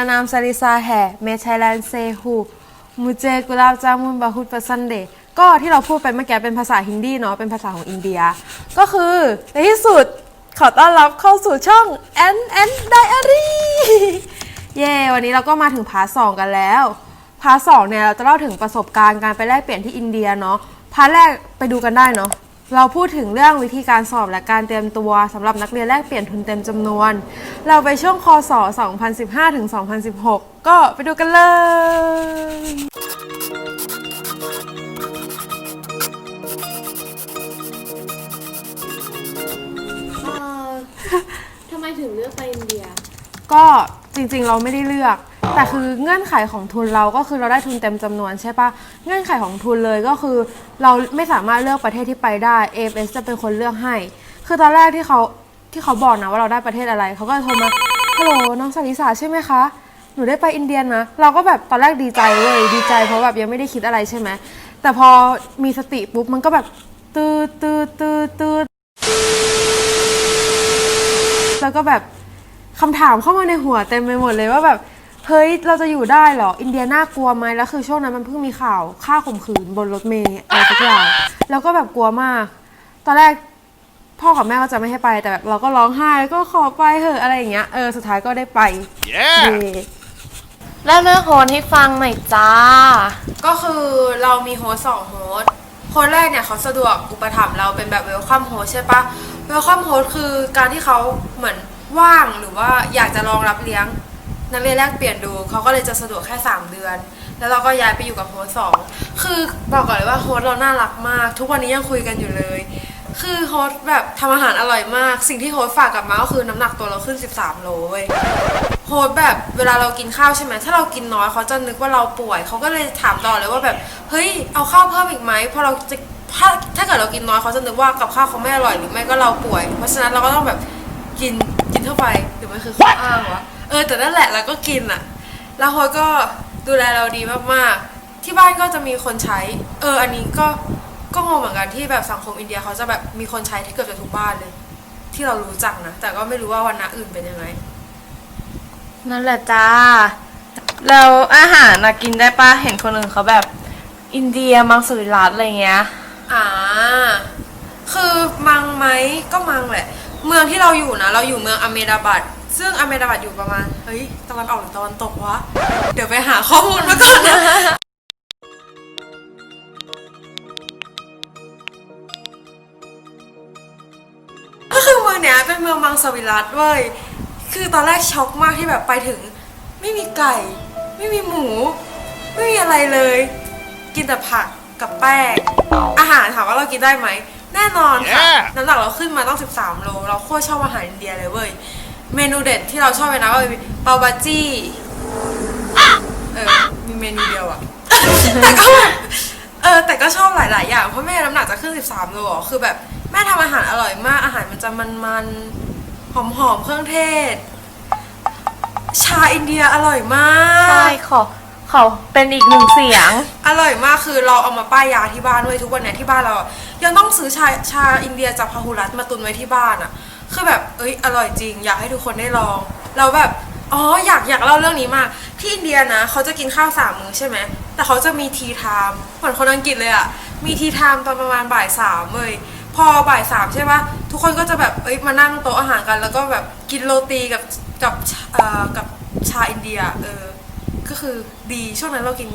नमस्ते मेरा नाम सरिसा है मैं थाईलैंड से हूँ मुझे गुलाब जामुन बहुत पसंद हैก็ที่เราพูดไปเมื่อกี้เป็นภาษาฮินดีเนาะเป็นภาษาของอินเดีย ก็คือในที่สุดขอต้อนรับเข้าสู่ช่อง N N Diary เย้วันนี้เราก็มาถึงพาร์ทสองกันแล้ว พาร์ทสองเนี่ยเราจะเล่าถึงประสบการณ์การไปแลกเปลี่ยนที่อินเดียเนาะพาร์ทแรกไปดูกันได้เนาะ เราพูดถึงเรื่องวิธีการสอบและการเตรียมตัวสำหรับนักเรียนแลกเปลี่ยนทุนเต็มจำนวน เราไปช่วงคศ 2015ถึง2016 ก็ไปดูกันเลยเอ่อทำไมถึงเลือกไปอินเดีย ก็จริงๆเราไม่ได้เลือก แต่คือเงื่อนไขของทุนเราก็คือเราได้ทุนเต็มจำนวนใช่ปะเงื่อนไขของทุนเลยก็คือ เราไม่สามารถเลือกประเทศที่ไปได้ AFS จะเป็นคนเลือกให้ คือตอนแรกที่เขาที่เขาบอกนะว่าเราได้ประเทศอะไร เขาก็โทรมาฮัลโหลน้องสาริสาใช่ไหมคะหนูได้ไปอินเดียนะ เราก็แบบตอนแรกดีใจเว้ยดีใจเพราะแบบยังไม่ได้คิดอะไรใช่ไหมแต่พอมีสติปุ๊บมันก็แบบตืดตืดตืดตืดแล้วก็แบบคำถามเข้ามาในหัวเต็มไปหมดเลยว่าแบบ เฮ้ย เราจะอยู่ได้เหรอ อินเดียน่ากลัวไหมแล้วคือช่วงนั้นมันเพิ่งมีข่าวฆ่าข่มขืนบนรถเมล์อะไรทุกอย่างแล้วก็แบบกลัวมาก ตอนแรกพ่อกับแม่ก็จะไม่ให้ไปแต่แบบเราก็ร้องไห้ก็ขอไปเถอะอะไรอย่างเงี้ยเออสุดท้ายก็ได้ไป Yeah! เย่แล้วเลือกโฮนให้ฟังหน่อยจ้า ก็คือเรามีโฮสต์สองโฮสต์คนแรกเนี่ยเขาสะดวกอุปถัมภ์เราเป็นแบบเวลคัมโฮสใช่ปะเวลคัมโฮสคือการที่เขาเหมือนว่างหรือว่าอยากจะลองรับเลี้ยง นักเรียนแลกเปลี่ยนดูเขาก็เลยจะสะดวกแค่ 3 เดือน แล้วเราก็ย้ายไปอยู่กับโฮสต์สองคือบอกก่อนเลยว่าโฮสต์เราน่ารักมาก ทุกวันนี้ยังคุยกันอยู่เลย คือโฮสต์แบบทำอาหารอร่อยมาก สิ่งที่โฮสต์ฝากกลับมาก็คือน้ำหนักตัวเราขึ้น 13 โลเว้ยโฮสต์แบบเวลาเรากินข้าวใช่ไหมถ้าเรากินน้อยเขาจะนึกว่าเราป่วยเขาก็เลยถามต่อเลยว่าแบบเฮ้ยเอาข้าวเพิ่มอีกไหมพอเราจะถ้าถ้าเกิดเรากินน้อยเขาจะนึกว่ากับข้าวเขาไม่อร่อยหรือไม่ก็เราป่วย เพราะฉะนั้นเราก็ต้องแบบกินกินเข้าไปหรือไมันคือข้ออ้างวะ เออแต่นั่นแหละเราก็กินอะแล้วโฮสต์ก็ดูแลเราดีมากๆ ที่บ้านก็จะมีคนใช้ เออ อันนี้ก็ก็งงเหมือนกันที่แบบสังคมอินเดียเขาจะแบบมีคนใช้ที่เกือบจะทุกบ้านเลย ที่เรารู้จักนะ แต่ก็ไม่รู้ว่าวันณะอื่นเป็นยังไง นั่นแหละจ้า แล้วอาหารนะกินได้ปะเห็นคนอื่นเขาแบบอินเดียมังสวิรัตอะไรเงี้ย อ่า คือมังไหมก็มังแหละ เมืองที่เราอยู่นะ เราอยู่เมืองอเมดาบัด ซึ่งอเมดาบัดอยู่ประมาณ เฮ้ย ตะวันออกหรือตะวันตกวะ เดี๋ยวไปหาข้อมูลมาก่อนนะก็คือเมืองเนี้ยเป็นเมืองมังสวิรัตเว้ย คือตอนแรกช็อกมากที่แบบไปถึง ไม่มีไก่ ไม่มีหมู ไม่มีอะไรเลย กินแต่ผักกับแป้ง อาหารถามว่าเรากินได้ไหม แน่นอนค่ะ Yeah น้ำหนักเราขึ้นมาต้อง 13 โล เราโคตรชอบอาหารอินเดียเลยเว้ย เมนูเด็ดที่เราชอบเลยนะก็คือปาบาจี้เออมีเมนูเดียวอะ แต่ก็แบบเออแต่ก็ชอบหลาย ๆ อย่าง เพราะแม่น้ำหนักจะขึ้น 13โลอะคือแบบแม่ทำอาหารอร่อยมากอาหารมันจะมันๆหอม ๆ เครื่องเทศ ชาอินเดียอร่อยมาก ใช่ขอขอเป็นอีกหนึ่งเสียง อร่อยมากคือเราเอามาป้ายยาที่บ้านด้วยทุกวันเนี้ยที่บ้านเราอะยังต้องซื้อชาชาอินเดียจากพาหุรัตมาตุนไว้ที่บ้านอะ คือแบบเอ้ยอร่อยจริง อยากให้ทุกคนได้ลองเราแบบอ๋ออยากอยากเล่าเรื่องนี้มาก ที่อินเดียนะเขาจะกินข้าวสามมื้อใช่ไหมแต่เขาจะมีทีไทม์เหมือนคนอังกฤษเลยอะมีทีไทม์ตอนประมาณบ่ายสามเลยพอบ่ายสามใช่ปะทุกคนก็จะแบบเอ้ยมานั่งโต๊ะอาหารกัน แล้วก็แบบกินโรตีกับกับเอ่อกับชาอินเดียเออก็คือดีช่วงนั้นเรากิน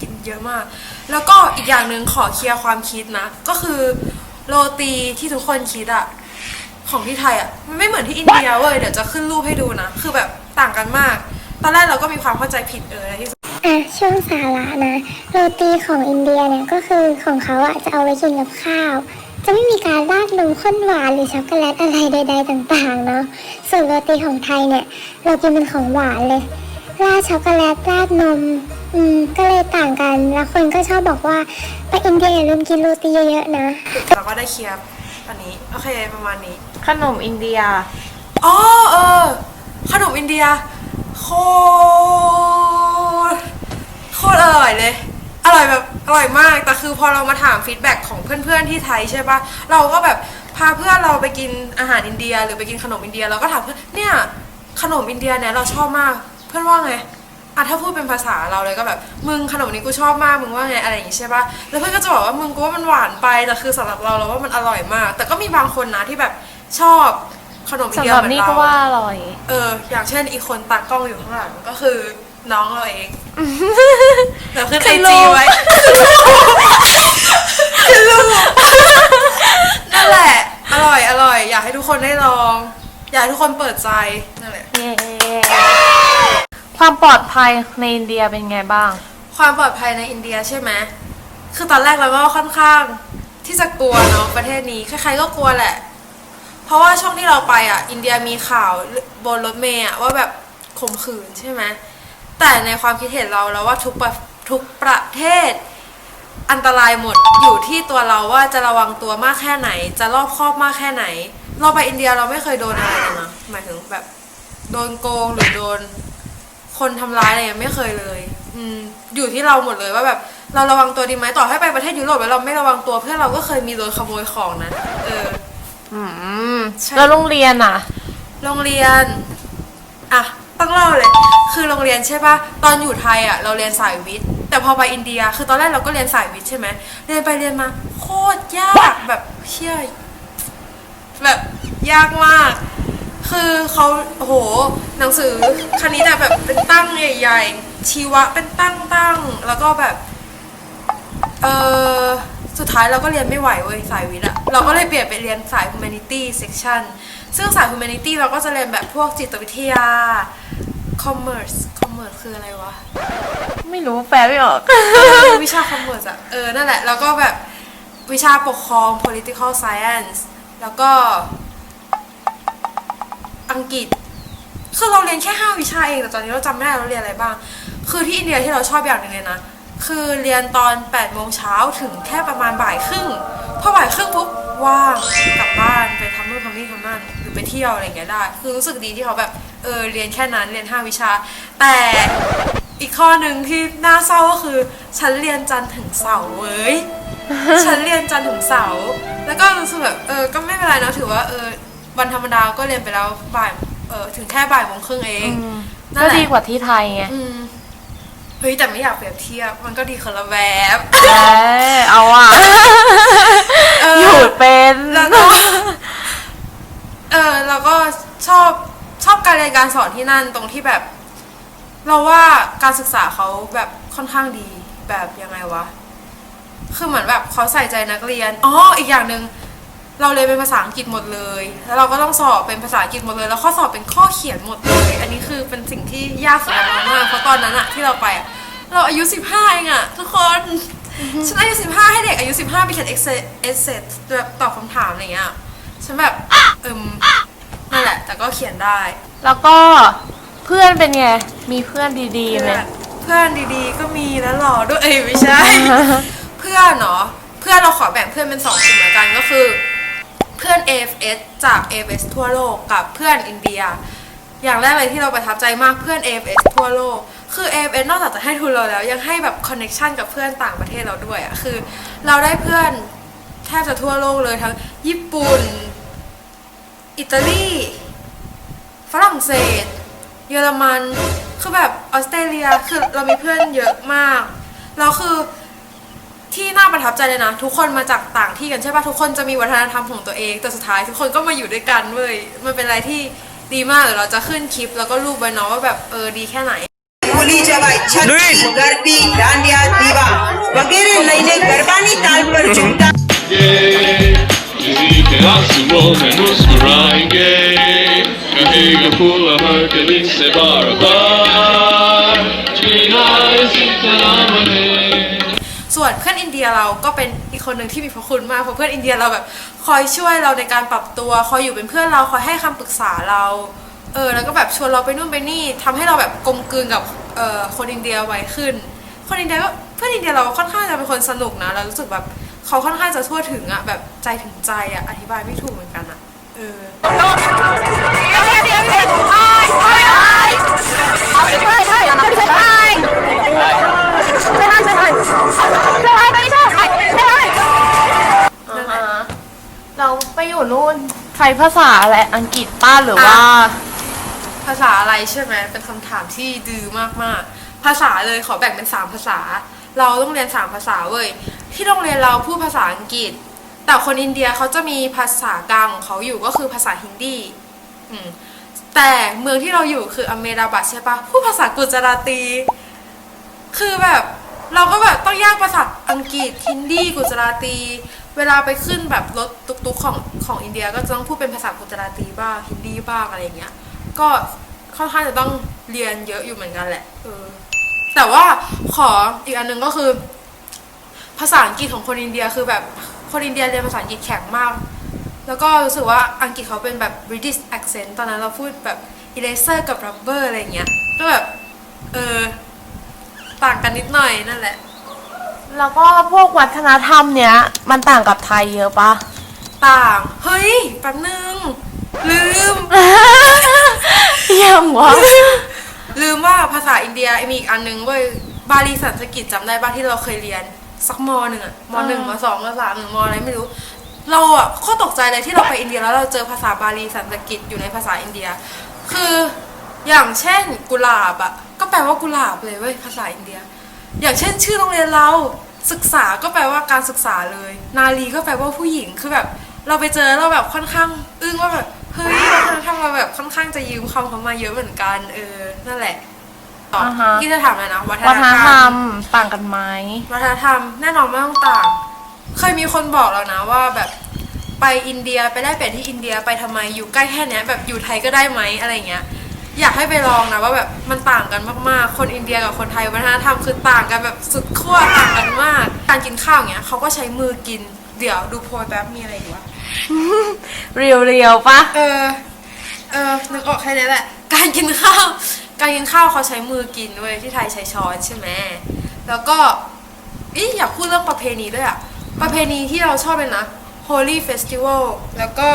กินเยอะมาก แล้วก็อีกอย่างหนึ่งขอเคลียร์ความคิดนะ ก็คือโรตีที่ทุกคนคิดอะ ของที่ไทยอะมันไม่เหมือนที่อินเดียเว้ยเดี๋ยวจะขึ้นรูปให้ดูนะ คือแบบต่างกันมาก ตอนแรกเราก็มีความเข้าใจผิดเออในที่สุดอะช่วงสาระนะโรตีของอินเดียเนี่ยก็คือของเขาอะจะเอาไว้กินกับข้าว จะไม่มีการราดนมข้นหวานหรือช็อกโกแลตอะไรใด ๆ ต่างๆเนาะส่วนโรตีของไทยเนี่ยเรากินเป็นของหวานเลยราดช็อกโกแลตราดนม อืมก็เลยต่างกันแล้วคนก็ชอบบอกว่าไปอินเดียอย่าลืมกินโรตีเยอะๆนะ เราก็ได้เคลียร์อันนี้ โอเค ประมาณนี้ ขนมอินเดีย อ๋อเออ ขนมอินเดีย โคตรโคตรอร่อยเลย อร่อยแบบอร่อยมาก แต่คือพอเรามาถามฟีดแบ็กของเพื่อนๆที่ไทยใช่ปะเราก็แบบพาเพื่อนเราไปกินอาหารอินเดีย หรือไปกินขนมอินเดียเราก็ถามเพื่อนเนี่ยขนมอินเดียเนี่ยเราชอบมาก เพื่อนว่าไงอะถ้าพูดเป็นภาษาเราเลยก็แบบ มึงขนมนี้กูชอบมากมึงว่าไงอะไรอย่างงี้ใช่ปะแล้วเพื่อนก็จะบอกว่ามึงกูว่ามันหวานไปแต่คือสำหรับเราเราว่ามันอร่อยมาก แต่ก็มีบางคนนะที่แบบ ชอบขนมอินสำเดีหยรับเหมือนนี่เราก็ว่าอร่อย เออ อย่างเช่นอีกคนตากล้องอยู่ข้างหลังก็คือน้องเราเองเดี๋ยวขึ้นคืไออลูจีก ไว้คือลูกนั่นแหละ อร่อยอร่อย อยากให้ทุกคนได้ลอง อยากให้ทุกคนเปิดใจนั่นแหละ เย้ความปลอดภัยในอินเดียเป็นไงบ้าง ความปลอดภัยในอินเดียใช่ไหม คือตอนแรกเราก็ค่อนข้างที่จะกลัวเนาะประเทศนี้ ใครๆก็กลัวแหละ เพราะว่าช่วงที่เราไปอะ อินเดียมีข่าวบนรถเมย์อะว่าแบบข่มขืนใช่ไหมแต่ในความคิดเห็นเราเราว่าทุกประทุกประเทศอันตรายหมดอยู่ที่ตัวเราว่าจะระวังตัวมากแค่ไหน จะรอบคอบมากแค่ไหน เราไปอินเดียเราไม่เคยโดนอะไรเลยนะหมายถึงแบบโดนโกงหรือโดนคนทำร้ายอะไรยังไม่เคยเลย อืมอยู่ที่เราหมดเลยว่าแบบเราระวังตัวดีไหมต่อให้ไปประเทศยุโรปแล้วเราไม่ระวังตัวเพื่อนเราก็เคยมีโดนขโมยของนะเออ อืมใช่ แล้วโรงเรียนอะ โรงเรียน อะ ต้องเล่าเลย คือโรงเรียนใช่ปะตอนอยู่ไทยอะ เราเรียนสายวิทย์ แต่พอไปอินเดีย คือตอนแรกเราก็เรียนสายวิทย์ใช่ไหม เรียนไปเรียนมา โคตรยาก แบบเชี่ยแบบยากมาก คือเขาโอ้โห หนังสือคณิตอะแบบเป็นตั้งใหญ่ ๆ ชีวะเป็นตั้งตั้งๆแล้วก็แบบ เออ สุดท้ายเราก็เรียนไม่ไหวเว้ยสายวิทย์อะเราก็เลยเปลี่ยนไปเรียนสาย humanity section ซึ่งสาย humanity เราก็จะเรียนแบบพวกจิตวิทยา commerce commerce คืออะไรวะ ไม่รู้แปลไม่ออก วิชา commerce อะเออ นั่นแหละ แล้วก็แบบวิชาปกครอง political science แล้วก็ อังกฤษ คือเราเรียนแค่ห้าวิชาเอง แต่ตอนนี้เราจำไม่ได้เราเรียนอะไรบ้าง คือที่อินเดียที่เราชอบอย่างหนึ่งเลยนะ คือเรียนตอน8ปดโมงเช้าถึงแค่ประมาณบ่ายครึ่งพอบ่ายครึ่งปุ๊บว่างกลับบ้านไปทำนู่นทำนี่ทำนั่นหรือไปเที่ยวอะไรอย่างเงี้ยได้ คือรู้สึกดีที่เขาแบบเออเรียนแค่นั้นเรียนห้าวิชา แต่อีกข้อหนึ่งที่น่าเศร้าก็คือ ฉันเรียนจันทร์ถึงเสาร์เว้ยฉันเรียนจันทร์ถึงเสาร์แล้วก็รู้สึกแบบเออก็ไม่เป็นไรนะถือว่าเออวันธรรมดาก็เรียนไปแล้วบ่ายเออถึงแค่บ่ายโมงครึ่งเองนั่ก็นแหละดีกว่าที่ไทยไงอืม เฮ้ยแต่ไม่อยากเปรียบเทียบมันก็ดีคนละแบบ เอ้ยเอาอะ เอออยู่เป็นแล้วก็ เออเราก็ชอบชอบการเรียนการสอนที่นั่นตรงที่แบบ เราว่าการศึกษาเขาแบบค่อนข้างดีแบบยังไงวะ คือเหมือนแบบเขาใส่ใจนักเรียนอ๋ออีกอย่างหนึ่ง เราเรียนเป็นภาษาอังกฤษหมดเลย แล้วเราก็ต้องสอบเป็นภาษาอังกฤษหมดเลย แล้วข้อสอบเป็นข้อเขียนหมดเลย อันนี้คือเป็นสิ่งที่ยากสำหรับเรามากเพราะตอนนั้นอะที่เราไปอะเราอายุสิบห้าเองอะทุกคนฉันอายุสิบห้าให้เด็กอายุสิบห้าไปเขียนเอ็กเซเอเซแบบตอบคำถามอะไรเงี้ยฉันแบบเอิมนั่นแหละ แต่ก็เขียนได้ แล้วก็เพื่อนเป็นไง มีเพื่อนดีๆไหมเพื่อนเพื่อนดีๆ ก็มีแล้วหรอด้วยเอ้ยไม่ใช่ เพื่อนเนาะเพื่อนเราขอแบ่งเพื่อนเป็นสองกลุ่มแล้วกันก็คือ เพื่อน AFS จาก AFS ทั่วโลกกับเพื่อนอินเดีย อย่างแรกเลยที่เราประทับใจมากเพื่อน AFS ทั่วโลก คือ AFS นอกจากจะให้ทุนเราแล้ว ยังให้แบบคอนเน็ชันกับเพื่อนต่างประเทศเราด้วยอะคือ เราได้เพื่อนแทบจะทั่วโลกเลยทั้งญี่ปุ่น อิตาลี ฝรั่งเศส เยอรมัน คือแบบออสเตรเลีย คือเรามีเพื่อนเยอะมากแล้วคือ ที่น่าประทับใจเลยนะ ทุกคนมาจากต่างที่กันใช่ปะทุกคนจะมีวัฒนธรรมของตัวเอง แต่สุดท้ายทุกคนก็มาอยู่ด้วยกันเว้ย มันเป็นอะไรที่ดีมากเดี๋ยวเราจะขึ้นคลิปแล้วก็รูปไว้เนาะว่าแบบเออดีแค่ไหน બોલી જવાય છત્રી ગરબી દાંડિયા દીવા વગેરે લઈને ગરબાની તાલ પર ઝૂમતા किसी के आंसुओं में मुस्कुराएंगे कहेगा फूल हर के दिन से बार बार जीना इसी तरह बने ส่วนเพื่อนอินเดียเราก็เป็นอีกคนหนึ่งที่มีพระคุณมากเพราะเพื่อนอินเดียเราแบบคอยช่วยเราในการปรับตัวคอยอยู่เป็นเพื่อนเราคอยให้คำปรึกษาเราเออแล้วก็แบบชวนเราไปนู่นไปนี่ทำให้เราแบบกลมกลืนกับเอ่อคนอินเดียไวขึ้น คนอินเดียก็เพื่อนอินเดียเราค่อนข้างจะเป็นคนสนุกนะเรารู้สึกแบบเขาค่อนข้างจะทั่วถึงอะแบบใจถึงใจอะอธิบายไม่ถูกเหมือนกันอะเออ อ่าฮะเราไปอยู่นู่นใช้ภาษาอะไรอังกฤษป้าหรือว่า ภาษาอะไรใช่ไหมเป็นคำถามที่ดื้อมากๆ ภาษาเลยขอแบ่งเป็นสามภาษา เราต้องเรียนสามภาษาเว้ยที่โรงเรียนเราพูดภาษาอังกฤษ แต่คนอินเดียเขาจะมีภาษากลางของเขาอยู่ก็คือภาษาฮินดีอืมแต่เมืองที่เราอยู่คืออเมราบัตใช่ปะพูดภาษากุจราตี คือแบบ เราก็แบบต้องแยกภาษาอังกฤษฮินดีกุจราตี เวลาไปขึ้นแบบรถตุกๆของของอินเดีย ก็จะต้องพูดเป็นภาษากุจราตีบ้างฮินดีบ้างอะไรอย่างเงี้ย ก็ค่อนข้างจะต้องเรียนเยอะอยู่เหมือนกันแหละเออแต่ว่าขออีกอันหนึงก็คือ ภาษาอังกฤษของคนอินเดียคือแบบคนอินเดียเรียนภาษาอังกฤษแข็งมาก แล้วก็รู้สึกว่าอังกฤษเขาเป็นแบบ British accent ตอนนั้นเราพูดแบบ eraser กับ rubber อะไรเงี้ย ก็แบบ เออ ต่างกันนิดหน่อยนั่นแหละ แล้วก็พวกวัฒนธรรมเนี้ยมันต่างกับไทยเยอะปะต่าง เฮ้ยแป๊บนึง ลืมยังวะลืมว่าภาษาอินเดียมีอีกอันนึงเว้ยบาลีสันสกฤตจำได้ป่ะที่เราเคยเรียน สักมหนึ่งอะมหนึ่งมสองมสามหรือมอะไรไม่รู้ เราอะโคตรตกใจเลยที่เราไปอินเดียแล้วเราเจอภาษาบาลีสันสกฤตอยู่ในภาษาอินเดีย คืออย่างเช่นกุหลาบอะก็ แปลว่ากุหลาบเลยเว้ยภาษาอินเดีย อย่างเช่น ชื่อโรงเรียนเราศึกษาก็แปลว่าการศึกษาเลย นาลีก็แปลว่าผู้หญิงคือแบบ เราไปเจอเราแบบค่อนข้าง อึ้งว่าแบบเฮ้ยวัฒนธรรมเราแบบค่อนข้างจะยืมคำเขามาเยอะเหมือนกัน เออนั่นแหละต่ออาฮะ ที่จะถามเลยนะวัฒวัฒนนธธรรรรมม ต่างกันไหม วัฒนธรรมแน่นอนไม่ต้องต่าง เคยมีคนบอกแล้วนะว่าแบบไปอินเดียไปแลกเปลี่ยนที่อินเดียไปทำไมอยู่ใกล้แค่เนี้ยแบบอยู่ไทยก็ได้ไหมอะไรเงี้ย อยากให้ไปลองนะว่าแบบมันต่างกันมากๆ คนอินเดียกับคนไทยวัฒนธรรมคือต่างกันแบบสุดขั้วต่างกันมาก การกินข้าวเงี้ยเขาก็ใช้มือกิน เดี๋ยวดูโพยแป๊บมีอะไรอยู่วะ เรียวเรียวๆปะเออ เออนึกออกแค่นี้แหละ การกินข้าว การกินข้าวเขาใช้มือกินเว้ยที่ไทยใช้ช้อนใช่ไหม แล้วก็อีอยากพูดเรื่องประเพณีด้วยอะประเพณีที่เราชอบเลยนะ Holy Festival แล้วก็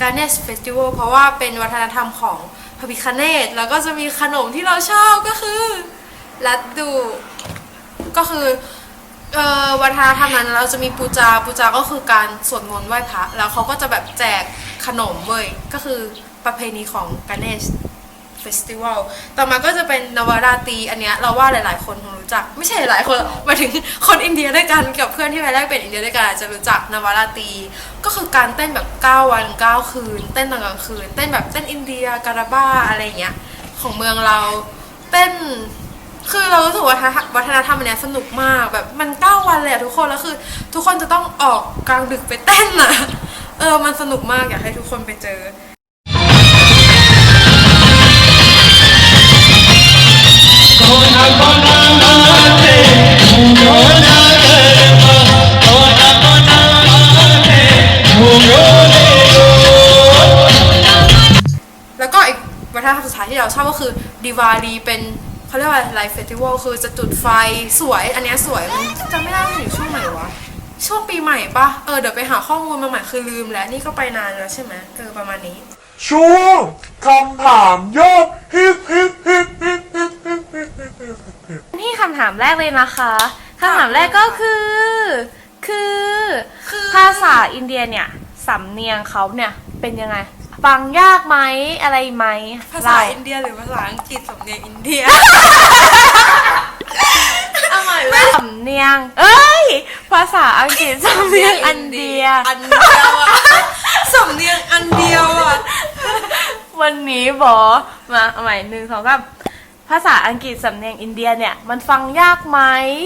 Ganesh Festival เพราะว่าเป็นวัฒนธรรมของ พระพิคเนตแล้วก็จะมีขนมที่เราชอบก็คือลัดดู ก็คือเอ่อวัฒนธรรมนั้นเราจะมีปูจาปูจาก็คือการสวดมนต์ไหว้พระแล้วเขาก็จะแบบแจกขนมเว้ยก็คือประเพณีของกาเนช Ganesh Festival ต่อมาก็จะเป็นนวราตรีอันเนี้ยเราว่าหลาย ๆ คนคงรู้จัก ไม่ใช่หลายๆคนหมายถึงคนอินเดียด้วยกันกับเพื่อนที่ไปแลกเป็นอินเดียด้วยกันอาจจะรู้จักนวราตรีก็คือการเต้นแบบ 9 วัน 9 คืน เต้นตอนกลางคืน เต้นแบบเต้นอินเดียการาบ้าอะไรเงี้ยของเมืองเราเต้นคือเรารู้สึกว่าวัฒนธรรมอันเนี้ยสนุกมากแบบมันเก้าวันเลยอะทุกคนแล้วคือ ทุกคนจะต้องออกกลางดึกไปเต้นอะเออมันสนุกมากอยากให้ทุกคนไปเจอ แล้วก็อีกวัฒนธรรมสุดท้ายที่เราชอบก็คือดิวาลีเป็นเขาเรียกว่าไลฟ์เฟสติวัลคือจะจุดไฟสวย อันเนี้ยสวยมันจำไม่ได้ว่ามันอยู่ช่วงไหนวะ ช่วงปีใหม่ปะเออเดี๋ยวไปหาข้อมูลมาใหม่คือลืมแล้ว นี่ก็ไปนานแล้วใช่ไหมเออประมาณนี้ ช่วงคำถามยอดฮิตฮิตฮิตฮิตฮิตฮิต ฮิตฮิตฮิตนี่คำถามแรกเลยนะคะคำถามแรกก็คือคือ คือภาษาอินเดียเนี่ยสำเนียงเขาเนี่ยเป็นยังไง ฟังยากไหมอะไรไหมภาษาเล่อินเดียหรือภาษาอังกฤษสำเนียงอินเดียเอาใหม่ว่าสำเนียง เอ้ย ภาษาอังกฤษสำเนียงอันเดียอันเดียวอะสำเนียงอันเดียวอะวันนี้บอมาเอาใหม่หนึ่งสองสาม ภาษาอังกฤษสำเนียงอินเดียเนี่ย มันฟังยากไหม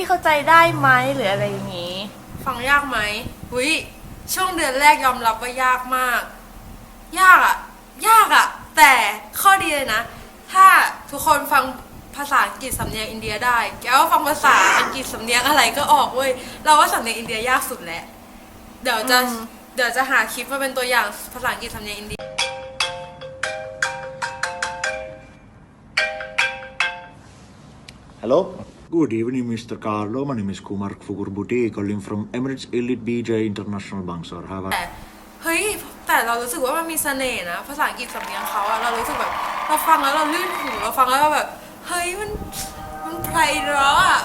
เข้าใจได้ไหมหรืออะไรอย่างนี้ ฟังยากไหมหุยช่วงเดือนแรกยอมรับว่ายากมาก ยากอะยากอะแต่ข้อดีเลยนะ ถ้าทุกคนฟังภาษาอังกฤษสำเนียงอินเดียได้ แกว่าฟังภาษาอังกฤษสำเนียงอะไรก็ออกเว้ย เราว่าสำเนียงอินเดียยากสุดแหละ เดี๋ยวจะ อืม เดี๋ยวจะหาคลิปมาเป็นตัวอย่างภาษาอังกฤษสำเนียงอินเดีย Hello? Good evening, Mr. Carlo. My name is Kumar Fukurbuti, calling from Emirates Elite BJ International Bank, sir. Have a แต่เฮ้ย แต่เรารู้สึกว่ามันมีเสน่ห์นะ ภาษาอังกฤษสำเนียงเขาอะเรารู้สึกแบบ เราฟังแล้วเราลื่นหู เราฟังแล้วเราแบบ เฮ้ย มัน มันไพเราะอะ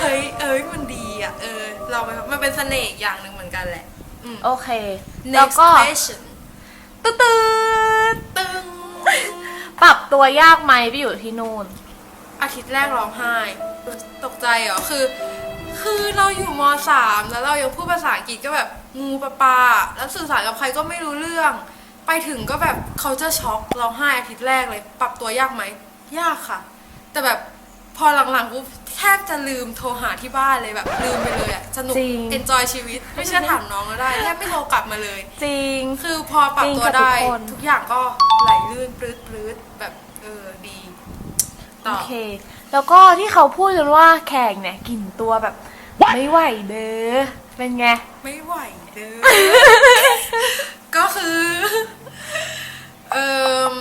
เฮ้ย เอ้ย มันดีอะเออ เรามันมันเป็นเสน่ห์อีกอย่างหนึ่งเหมือนกันแหละอืม โอเค แล้ว next ก็ question ตืดตืดตึงตัวยากไหมไปอยู่ที่นู่น อาทิตย์แรกร้องไห้ ตกใจเหรอคือ คือเราอยู่มสามแล้วเรายังพูดภาษาอังกฤษก็แบบงูปลาปลาแล้วสื่อสารกับใครก็ไม่รู้เรื่อง ไปถึงก็แบบเขาจะช็อกร้องไห้อาทิตย์แรกเลย ปรับตัวยากไหมยากค่ะ แต่แบบพอหลังๆปุ๊บแทบจะลืมโทรหาที่บ้านเลยแบบลืมไปเลยอะสนุกจริง เอนจอยชีวิต ไม่เชื่อถามน้องก็ได้แทบไม่โทรกลับมาเลย จริง คือพอปรับตัวจริงค่ะได้ทุกคน ทุกอย่างก็ไหลลื่นปลื้ดปลื้ดแบบเออดี โอต่อเค แล้วก็ที่เขาพูดกันว่าแขกเนี่ยกลิ่นตัวแบบ ไม่ไหวเด้อเป็นไง ไม่ไหวเด้อ ก็คือ เออ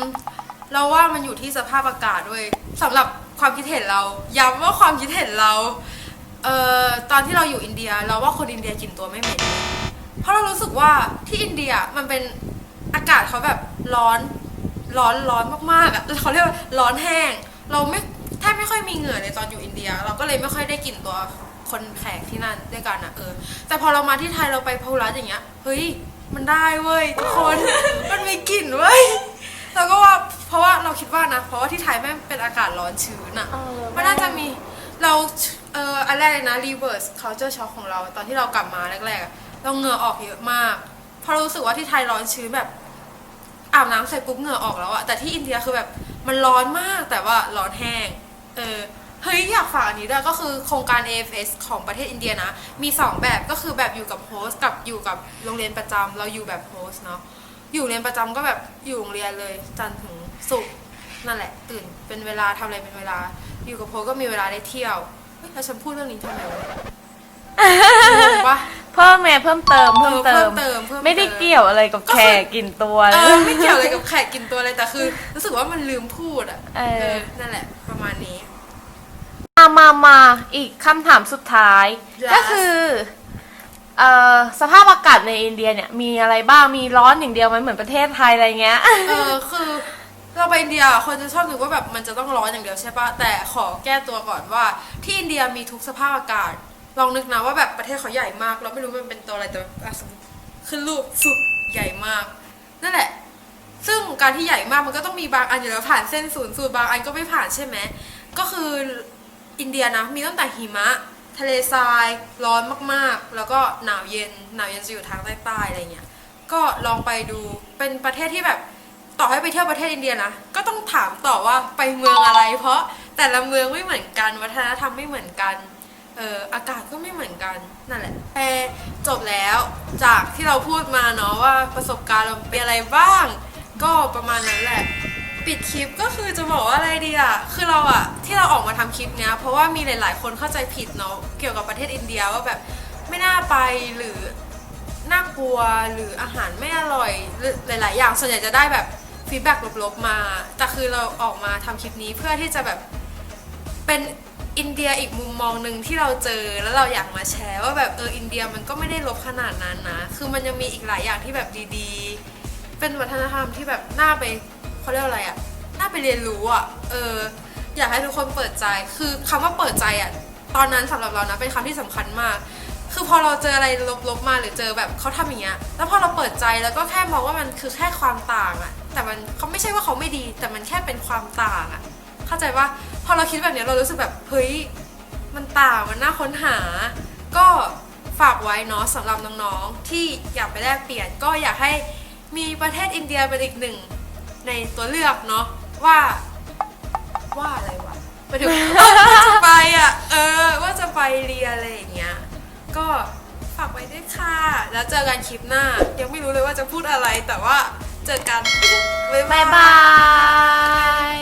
เราว่ามันอยู่ที่สภาพอากาศด้วยสำหรับความคิดเห็นเรา ย้ำว่าความคิดเห็นเรา เอ่อตอนที่เราอยู่อินเดีย เราว่าคนอินเดียกลิ่นตัวไม่เหม็น เพราะเรารู้สึกว่าที่อินเดียมันเป็นอากาศเขาแบบร้อน ร้อนร้อนมากๆอะเขาเรียกว่าร้อนแห้ง เราไม่แทบไม่ค่อยมีเหงื่อเลยตอนอยู่อินเดีย เราก็เลยไม่ค่อยได้กลิ่นตัวคนแขกที่นั่นด้วยกันอะเออ แต่พอเรามาที่ไทยเราไปพาหุรัสอย่างเงี้ยเฮ้ยมันได้เว้ยทุกคน มันมีกลิ่นเว้ยเราก็ว่าเพราะว่าเราคิดว่านะ เพราะว่าที่ไทยแม่งเป็นอากาศร้อนชื้นอะเออมันน่าจะมีเราเอ่ออันแรกเลยนะ reverse culture shock ของเราตอนที่เรากลับมาแรกๆอะเราเหงื่อออกเยอะมากเพราะเรารู้สึกว่าที่ไทยร้อนชื้นแบบอาบน้ำเสร็จปุ๊บเหงื่อออกแล้วอะแต่ที่อินเดียคือแบบ มันร้อนมากแต่ว่าร้อนแห้ง เออ เฮ้ย อยากฝากอันนี้ด้วยก็คือโครงการ AFS ของประเทศอินเดียนะ มี 2 แบบก็คือแบบอยู่กับโฮสต์กับอยู่กับโรงเรียนประจำเราอยู่แบบโฮสต์เนาะอยู่เรียนประจำก็แบบอยู่โรงเรียนเลยจันทร์ถึงศุกร์นั่นแหละ ตื่นเป็นเวลาทำอะไรเป็นเวลา อยู่กับโพสต์ก็มีเวลาได้เที่ยวเฮ้ยแล้วฉันพูดเรื่องนี้ทำไมวะ พิ่มไงเพิ่มเติมเพิ่มเออเพิ่เติมมเติมเพิ่มเติม ไม่ได้เกี่ยวอะไรกับแขกกลิ่นตัวเอเลอยไม่เกี่ยวอะไรกับแขกกินตัวเลยแต่คือ รู้สึกว่ามันลืมพูดอะเออนั่นแหละ ประมาณนี้ มามามาอีกคำถามสุดท้าย Yes ก็คือเอ่อสภาพอากาศในอินเดียเนี่ยมีอะไรบ้างมีร้อนอย่างเดียวไหมเหมือนประเทศไทยอะไรเงี้ยเออคือเราไปอินเดียคนจะชอบนึกว่าแบบมันจะต้องร้อนอย่างเดียวใช่ปะแต่ขอแก้ตัวก่อนว่า ที่อินเดียมีทุกสภาพอากาศ ลองนึกนะว่าแบบประเทศเขาใหญ่มาก เราไม่รู้มันเป็นตัวอะไรแต่สมมติขึ้นรูปสุดใหญ่มาก นั่นแหละ ซึ่งการที่ใหญ่มากมันก็ต้องมีบางอันอยู่แล้วผ่านเส้นศูนย์สูตรบางอันก็ไม่ผ่านใช่ไหมก็คืออินเดียนะมีตั้งแต่หิมะ ทะเลทราย ร้อนมากๆ แล้วก็หนาวเย็นหนาวเย็นจะอยู่ทางใต้ๆอะไรเงี้ยก็ลองไปดูเป็นประเทศที่แบบต่อให้ไปเที่ยวประเทศอินเดียนะก็ต้องถามต่อว่าไปเมืองอะไร เพราะแต่ละเมืองไม่เหมือนกันวัฒนธรรมไม่เหมือนกัน เอออากาศก็ไม่เหมือนกันนั่นแหละแต่จบแล้วจากที่เราพูดมาเนาะว่าประสบการณ์เราเป็นอะไรบ้าง ก็ประมาณนั้นแหละ ปิดคลิปก็คือจะบอกว่าอะไรดีอะคือเราอะที่เราออกมาทำคลิปเนี้ยเพราะว่ามีหลาย ๆ คนเข้าใจผิดเนาะเกี่ยวกับประเทศอินเดียว่าแบบไม่น่าไปหรือน่ากลัวหรืออาหารไม่อร่อยหรือหลาย ๆ อย่างส่วนใหญ่จะได้แบบฟีดแบ็กลบ ๆ มา แต่คือเราออกมาทำคลิปนี้เพื่อที่จะแบบเป็น อินเดียอีกมุมมองหนึ่งที่เราเจอแล้วเราอยากมาแชร์ว่าแบบเอออินเดียมันก็ไม่ได้ลบขนาดนั้นนะ คือมันยังมีอีกหลายอย่างที่แบบดีๆ เป็นวัฒนธรรมที่แบบน่าไปเขาเรียกว่าอะไรอะน่าไปเรียนรู้อะเอออยากให้ทุกคนเปิดใจ คือคำว่าเปิดใจอะตอนนั้นสำหรับเรานะเป็นคำที่สำคัญมาก คือพอเราเจออะไรลบๆมาหรือเจอแบบเขาทำอย่างเงี้ยแล้วพอเราเปิดใจแล้วก็แค่มองว่ามันคือแค่ความต่างอะแต่มันเขาไม่ใช่ว่าเขาไม่ดี แต่มันแค่เป็นความต่างอะ เข้าใจว่าพอเราคิดแบบเนี้ยเรารู้สึกแบบเฮ้ยมันต่างมันน่าค้นหา ก็ฝากไว้เนาะสำหรับน้องๆที่อยากไปแลกเปลี่ยน ก็อยากให้มีประเทศอินเดียเป็นอีกหนึ่งในตัวเลือกเนาะว่าว่าอะไรวะหมาถึง ว่าจะไปอะเออว่าจะไปเรียนอะไรอย่างเงี้ยก็ฝากไว้ด้วยค่ะ แล้วเจอกันคลิปหน้า ยังไม่รู้เลยว่าจะพูดอะไรแต่ว่าเจอกัน บ๊ายบาย